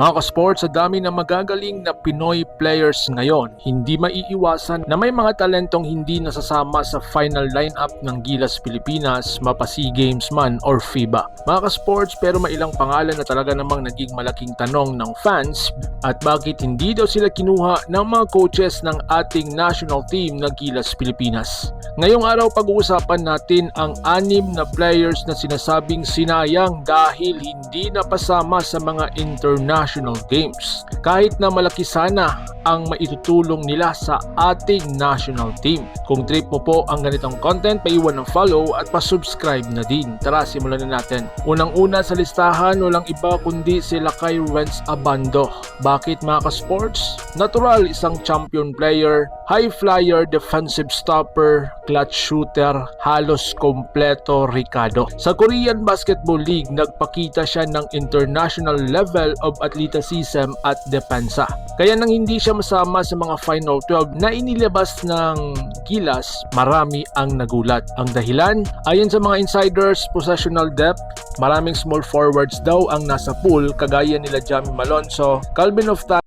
Mga ka-sports, sa dami ng magagaling na Pinoy players ngayon, hindi maiiwasan na may mga talentong hindi nasasama sa final lineup ng Gilas Pilipinas, mapa SEA Games man or FIBA. Mga ka-sports, pero may ilang pangalan na talaga namang naging malaking tanong ng fans at bakit hindi daw sila kinuha ng mga coaches ng ating national team na Gilas Pilipinas. Ngayong araw pag-uusapan natin ang anim na players na sinasabing sinayang dahil hindi napasama sa mga international games. Kahit na malaki sana ang maitutulong nila sa ating national team. Kung trip mo po ang ganitong content, paiwan ng follow at pa-subscribe na din. Tara, simulan na natin. Unang-una sa listahan, walang iba kundi si Lakay Renz Abando. Bakit mga ka-sports? Natural isang champion player, high flyer, defensive stopper, clutch shooter, halos kompleto Ricardo. Sa Korean Basketball League, nagpakita siya ng international level of athleticism at depensa. Kaya nang hindi siya masama sa mga Final 12 na inilabas ng Gilas, marami ang nagulat. Ang dahilan, ayon sa mga insiders, possessional depth, maraming small forwards daw ang nasa pool kagaya nila Jamie Malonzo, Calvin Ofta